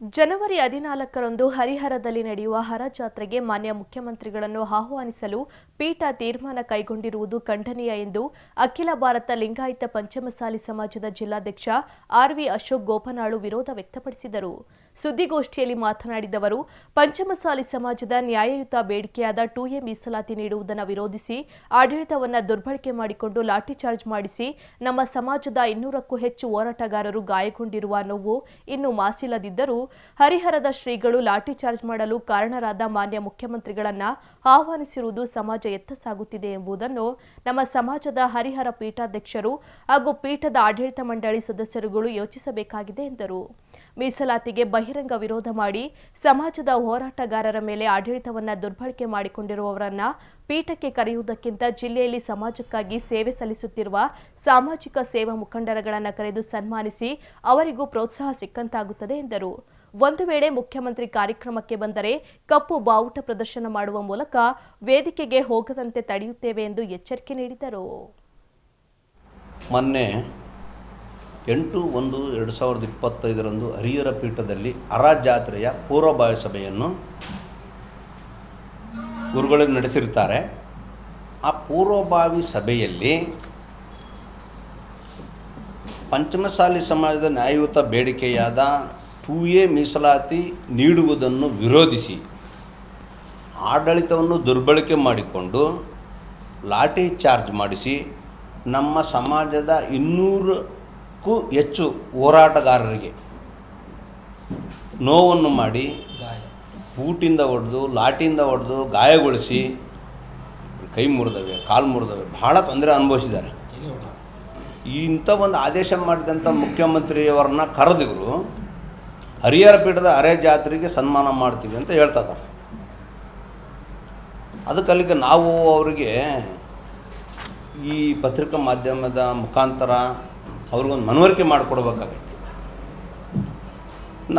ಜನವರಿ ಹದಿನಾಲ್ಕರಂದು ಹರಿಹರದಲ್ಲಿ ನಡೆಯುವ ಹರ ಜಾತ್ರೆಗೆ ಮಾನ್ಯ ಮುಖ್ಯಮಂತ್ರಿಗಳನ್ನು ಆಹ್ವಾನಿಸಲು ಪೀಠ ತೀರ್ಮಾನ ಕೈಗೊಂಡಿರುವುದು ಖಂಡನೀಯ ಎಂದು ಅಖಿಲ ಭಾರತ ಲಿಂಗಾಯತ ಪಂಚಮಸಾಲಿ ಸಮಾಜದ ಜಿಲ್ಲಾಧ್ಯಕ್ಷ ಆರ್ವಿ ಅಶೋಕ್ ಗೋಪನಾಳು ವಿರೋಧ ವ್ಯಕ್ತಪಡಿಸಿದರು. ಸುದ್ದಿಗೋಷ್ಠಿಯಲ್ಲಿ ಮಾತನಾಡಿದ ಅವರು, ಪಂಚಮಸಾಲಿ ಸಮಾಜದ ನ್ಯಾಯಯುತ ಬೇಡಿಕೆಯಾದ ಟು ಎ ಮೀಸಲಾತಿ ನೀಡುವುದನ್ನು ವಿರೋಧಿಸಿ ಆಡಳಿತವನ್ನು ದುರ್ಬಳಕೆ ಮಾಡಿಕೊಂಡು ಲಾಠಿ ಚಾರ್ಜ್ ಮಾಡಿಸಿ ನಮ್ಮ ಸಮಾಜದ ಇನ್ನೂರಕ್ಕೂ ಹೆಚ್ಚು ಹೋರಾಟಗಾರರು ಗಾಯಗೊಂಡಿರುವ ನೋವು ಇನ್ನು ಮಾಸಿಲ್ಲದಿದ್ದರೂ ಹರಿಹರದ ಶ್ರೀಗಳು ಲಾಠಿ ಚಾರ್ಜ್ ಮಾಡಲು ಕಾರಣರಾದ ಮಾನ್ಯ ಮುಖ್ಯಮಂತ್ರಿಗಳನ್ನ ಆಹ್ವಾನಿಸಿರುವುದು ಸಮಾಜ ಎತ್ತ ಸಾಗುತ್ತಿದೆ ಎಂಬುದನ್ನು ನಮ್ಮ ಸಮಾಜದ ಹರಿಹರ ಪೀಠಾಧ್ಯಕ್ಷರು ಹಾಗೂ ಪೀಠದ ಆಡಳಿತ ಮಂಡಳಿ ಸದಸ್ಯರುಗಳು ಯೋಚಿಸಬೇಕಾಗಿದೆ ಎಂದರು. ಮೀಸಲಾತಿಗೆ ಬಹಿರಂಗ ವಿರೋಧ ಮಾಡಿ ಸಮಾಜದ ಹೋರಾಟಗಾರರ ಮೇಲೆ ಆಡಳಿತವನ್ನು ದುರ್ಬಳಕೆ ಮಾಡಿಕೊಂಡಿರುವವರನ್ನ ಪೀಠಕ್ಕೆ ಕರೆಯುವುದಕ್ಕಿಂತ ಜಿಲ್ಲೆಯಲ್ಲಿ ಸಮಾಜಕ್ಕಾಗಿ ಸೇವೆ ಸಲ್ಲಿಸುತ್ತಿರುವ ಸಾಮಾಜಿಕ ಸೇವಾ ಮುಖಂಡರಗಳನ್ನು ಕರೆದು ಸನ್ಮಾನಿಸಿ ಅವರಿಗೂ ಪ್ರೋತ್ಸಾಹ ಸಿಕ್ಕಂತಾಗುತ್ತದೆ ಎಂದರು. ಒಂದು ವೇಳೆ ಮುಖ್ಯಮಂತ್ರಿ ಕಾರ್ಯಕ್ರಮಕ್ಕೆ ಬಂದರೆ ಕಪ್ಪು ಬಾವುಟ ಪ್ರದರ್ಶನ ಮಾಡುವ ಮೂಲಕ ವೇದಿಕೆಗೆ ಹೋಗದಂತೆ ತಡೆಯುತ್ತೇವೆ ಎಂದು ಎಚ್ಚರಿಕೆ ನೀಡಿದರು. ಮೊನ್ನೆ ಎಂಟು ಒಂದು ಎರಡು ಸಾವಿರದ ಇಪ್ಪತ್ತೈದರಂದು ಹರಿಹರ ಪೀಠದಲ್ಲಿ ಅರ ಜಾತ್ರೆಯ ಪೂರ್ವಭಾವಿ ಸಭೆಯನ್ನು ಗುರುಗಳು ನಡೆಸಿರ್ತಾರೆ ಆ ಪೂರ್ವಭಾವಿ ಸಭೆಯಲ್ಲಿ ಪಂಚಮಸಾಲಿ ಸಮಾಜದ ನ್ಯಾಯಯುತ ಬೇಡಿಕೆಯಾದ ಟೂ ಎ ಮೀಸಲಾತಿ ನೀಡುವುದನ್ನು ವಿರೋಧಿಸಿ ಆಡಳಿತವನ್ನು ದುರ್ಬಳಕೆ ಮಾಡಿಕೊಂಡು ಲಾಠಿ ಚಾರ್ಜ್ ಮಾಡಿಸಿ ನಮ್ಮ ಸಮಾಜದ ಇನ್ನೂರಕ್ಕೂ ಹೆಚ್ಚು ಹೋರಾಟಗಾರರಿಗೆ. ನೋವನ್ನು ಮಾಡಿ ಬೂಟಿಂದ ಹೊಡೆದು ಲಾಟಿಯಿಂದ ಹೊಡೆದು ಗಾಯಗೊಳಿಸಿ ಕೈ ಮುರಿದವೆ ಕಾಲು ಮುರಿದವೆ ಭಾಳ ತೊಂದರೆ ಅನುಭವಿಸಿದ್ದಾರೆ. ಇಂಥ ಒಂದು ಆದೇಶ ಮಾಡಿದಂಥ ಮುಖ್ಯಮಂತ್ರಿಯವರನ್ನ ಕರೆದಿವರು ಹರಿಹರ ಪೀಠದ ಅರೆ ಜಾತ್ರೆಗೆ ಸನ್ಮಾನ ಮಾಡ್ತೀವಿ ಅಂತ ಹೇಳ್ತಾ ಅದಕ್ಕಲ್ಲಿಗೆ ಅದಕ್ಕೆ ನಾವು ಅವರಿಗೆ ಈ ಪತ್ರಿಕಾ ಮಾಧ್ಯಮದ ಮುಖಾಂತರ ಅವ್ರಿಗೊಂದು ಮನವರಿಕೆ ಮಾಡಿಕೊಡ್ಬೇಕಾಗೈತಿ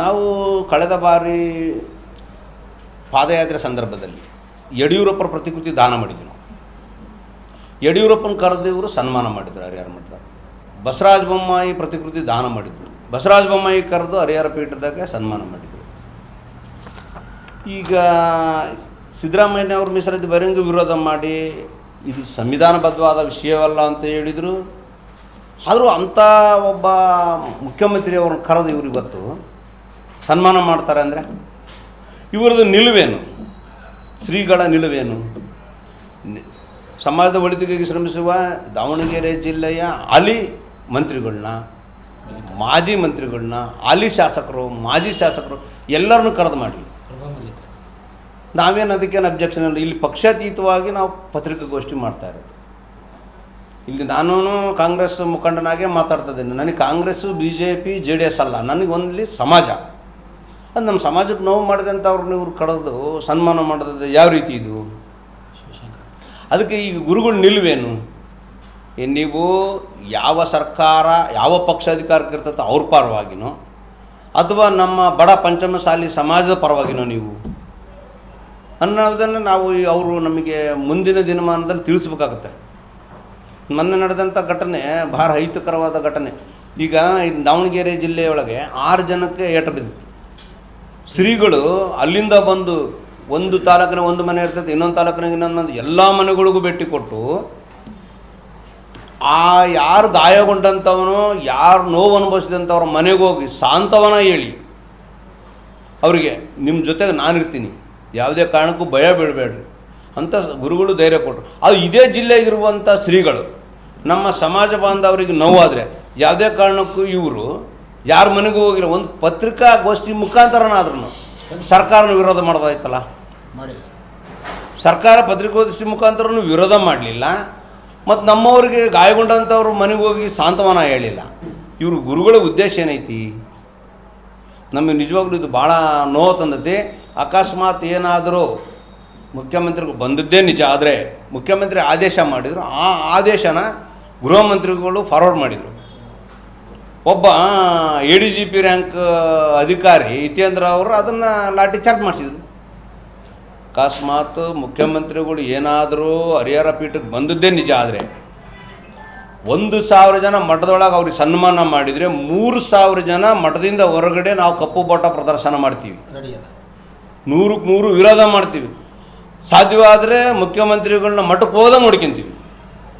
ನಾವು ಕಳೆದ ಬಾರಿ ಪಾದಯಾತ್ರೆ ಸಂದರ್ಭದಲ್ಲಿ ಯಡಿಯೂರಪ್ಪರ ಪ್ರತಿಕೃತಿ ದಾನ ಮಾಡಿದ್ವಿ ನಾವು. ಯಡಿಯೂರಪ್ಪನ ಕರೆದಿವರು ಸನ್ಮಾನ ಮಾಡಿದ್ರು ಹರಿಹರ ಮಠದಾಗ ಬಸವರಾಜ ಬೊಮ್ಮಾಯಿ ಪ್ರತಿಕೃತಿ ದಾನ ಮಾಡಿದ್ರು. ಬಸವರಾಜ ಬೊಮ್ಮಾಯಿ ಕರೆದು ಹರಿಹರ ಪೀಠದಾಗ ಸನ್ಮಾನ ಮಾಡಿದ್ರು. ಈಗ ಸಿದ್ದರಾಮಯ್ಯ ಅವ್ರ ಮೀಸಲಿದ್ದು ಬಹಿರಂಗ ವಿರೋಧ ಮಾಡಿ, ಇದು ಸಂವಿಧಾನಬದ್ಧವಾದ ವಿಷಯವಲ್ಲ ಅಂತ ಹೇಳಿದರು. ಆದರೂ ಅಂಥ ಒಬ್ಬ ಮುಖ್ಯಮಂತ್ರಿಯವ್ರನ್ನ ಕರೆದು ಇವರು ಇವತ್ತು ಸನ್ಮಾನ ಮಾಡ್ತಾರೆ ಅಂದರೆ ಇವ್ರದ್ದು ನಿಲುವೇನು? ಶ್ರೀಗಳ ನಿಲುವೇನು? ಸಮಾಜದ ಒಳಿತಿಗಾಗಿ ಶ್ರಮಿಸುವ ದಾವಣಗೆರೆ ಜಿಲ್ಲೆಯ ಹಾಲಿ ಮಂತ್ರಿಗಳನ್ನ, ಮಾಜಿ ಮಂತ್ರಿಗಳನ್ನ ಹಾಲಿ ಶಾಸಕರು, ಮಾಜಿ ಶಾಸಕರು ಎಲ್ಲರನ್ನೂ ಕರೆದು ಮಾಡಲಿ. ನಾವೇನು ಅದಕ್ಕೇನು ಅಬ್ಜೆಕ್ಷನ್ ಇಲ್ಲ. ಇಲ್ಲಿ ಪಕ್ಷಾತೀತವಾಗಿ ನಾವು ಪತ್ರಿಕಾಗೋಷ್ಠಿ ಮಾಡ್ತಾ ಇರೋದು. ಇಲ್ಲಿ ನಾನು ಕಾಂಗ್ರೆಸ್ ಮುಖಂಡನಾಗೆ ಮಾತಾಡ್ತಾ ನನಗೆ Congress B J P J D S ಅಲ್ಲ. ನನಗೆ ಒಂದ್ಲಿ ಸಮಾಜ. ಅದು ನಮ್ಮ ಸಮಾಜಕ್ಕೆ ನೋವು ಮಾಡಿದಂಥವ್ರನ್ನ ಇವ್ರು ಕಡೋದು ಸನ್ಮಾನ ಮಾಡೋದು ಯಾವ ರೀತಿ ಇದು? ಅದಕ್ಕೆ ಈಗ ಗುರುಗಳು ನಿಲ್ವೇನು? ನೀವು ಯಾವ ಸರ್ಕಾರ, ಯಾವ ಪಕ್ಷ ಅಧಿಕಾರಕ್ಕೆ ಇರ್ತದೋ ಅವ್ರ ಪರವಾಗಿನೋ, ಅಥವಾ ನಮ್ಮ ಬಡ ಪಂಚಮಸಾಲಿ ಸಮಾಜದ ಪರವಾಗಿನೋ ನೀವು? ಅನ್ನೋದನ್ನು ನಾವು ಈ- ಅವರು ನಮಗೆ ಮುಂದಿನ ದಿನಮಾನದಲ್ಲಿ ತಿಳಿಸ್ಬೇಕಾಗತ್ತೆ. ಮೊನ್ನೆ ನಡೆದಂಥ ಘಟನೆ ಭಾಳ ಹೈತಕರವಾದ ಘಟನೆ. ಈಗ ದಾವಣಗೆರೆ ಜಿಲ್ಲೆಯೊಳಗೆ ಆರು ಜನಕ್ಕೆ ಏಟ ಬಿದ್ದಿತ್ತು. ಶ್ರೀಗಳು ಅಲ್ಲಿಂದ ಬಂದು ಒಂದು ತಾಲೂಕಿನ ಒಂದು ಮನೆ ಇರ್ತೈತೆ, ಇನ್ನೊಂದು ತಾಲೂಕಿನಾಗ ಇನ್ನೊಂದು ಮನೆ ಎಲ್ಲ ಮನೆಗಳಿಗೂ ಭೇಟಿ ಕೊಟ್ಟು, ಆ ಯಾರು ಗಾಯಗೊಂಡಂಥವನು, ಯಾರು ನೋವು ಅನುಭವಿಸಿದಂಥವ್ರ ಮನೆಗೆ ಹೋಗಿ ಸಾಂತ್ವನ ಹೇಳಿ, ಅವರಿಗೆ ನಿಮ್ಮ ಜೊತೆಗೆ ನಾನಿರ್ತೀನಿ, ಯಾವುದೇ ಕಾರಣಕ್ಕೂ ಭಯ ಬೀಳಬೇಡ್ರಿ ಅಂತ ಗುರುಗಳು ಧೈರ್ಯ ಕೊಟ್ಟರು ಅದು ಇದೇ ಜಿಲ್ಲೆಗಿರುವಂಥ ಶ್ರೀಗಳು. ನಮ್ಮ ಸಮಾಜ ಬಾಂಧವರಿಗೆ ನೋವಾದರೆ ಯಾವುದೇ ಕಾರಣಕ್ಕೂ ಇವರು ಯಾರ ಮನೆಗೂ ಹೋಗಿಲ್ಲ ಒಂದು ಪತ್ರಿಕಾಗೋಷ್ಠಿ ಮುಖಾಂತರನಾದ್ರೂ ಸರ್ಕಾರನ ವಿರೋಧ ಮಾಡೋದಾಯ್ತಲ್ಲ ಸರ್ಕಾರ ಪತ್ರಿಕಾಗೋಷ್ಠಿ ಮುಖಾಂತರನು ವಿರೋಧ ಮಾಡಲಿಲ್ಲ ಮತ್ತು ನಮ್ಮವರಿಗೆ ಗಾಯಗೊಂಡಂಥವ್ರು ಮನೆಗೆ ಹೋಗಿ ಸಾಂತ್ವನ ಹೇಳಿಲ್ಲ. ಇವರು ಗುರುಗಳ ಉದ್ದೇಶ ಏನೈತಿ? ನಮಗೆ ನಿಜವಾಗ್ಲೂ ಇದು ಭಾಳ ನೋವು ತಂದತಿ ಅಕಸ್ಮಾತ್ ಏನಾದರೂ ಮುಖ್ಯಮಂತ್ರಿಗೂ ಬಂದದ್ದೇ ನಿಜ ಆದರೆ ಮುಖ್ಯಮಂತ್ರಿ ಆದೇಶ ಮಾಡಿದರು ಆ ಆದೇಶನ ಗೃಹ ಮಂತ್ರಿಗಳು ಫಾರ್ವರ್ಡ್ ಮಾಡಿದರು. ಒಬ್ಬ A D G P rank ಅಧಿಕಾರಿ ಹಿತೇಂದ್ರ ಅವರು ಅದನ್ನು ಲಾಠಿ ಚಾರ್ಜ್ ಮಾಡಿಸಿದ್ರು. ಅಕಸ್ಮಾತ್ ಮುಖ್ಯಮಂತ್ರಿಗಳು ಏನಾದರೂ ಹರಿಹರ ಪೀಠಕ್ಕೆ ಬಂದದ್ದೇ ನಿಜ ಆದರೆ ಒಂದು ಸಾವಿರ ಜನ ಮಠದೊಳಗೆ ಅವ್ರಿಗೆ ಸನ್ಮಾನ ಮಾಡಿದರೆ ಮೂರು ಸಾವಿರ ಜನ ಮಠದಿಂದ ಹೊರಗಡೆ ನಾವು ಕಪ್ಪು ಬಾಟ ಪ್ರದರ್ಶನ ಮಾಡ್ತೀವಿ. ನೂರಕ್ಕೆ ನೂರು ವಿರೋಧ ಮಾಡ್ತೀವಿ. ಸಾಧ್ಯವಾದರೆ ಮುಖ್ಯಮಂತ್ರಿಗಳನ್ನ ಮಠಕ್ಕೆ ಹೋದಂಗೆ ನೋಡ್ಕೊಂತೀವಿ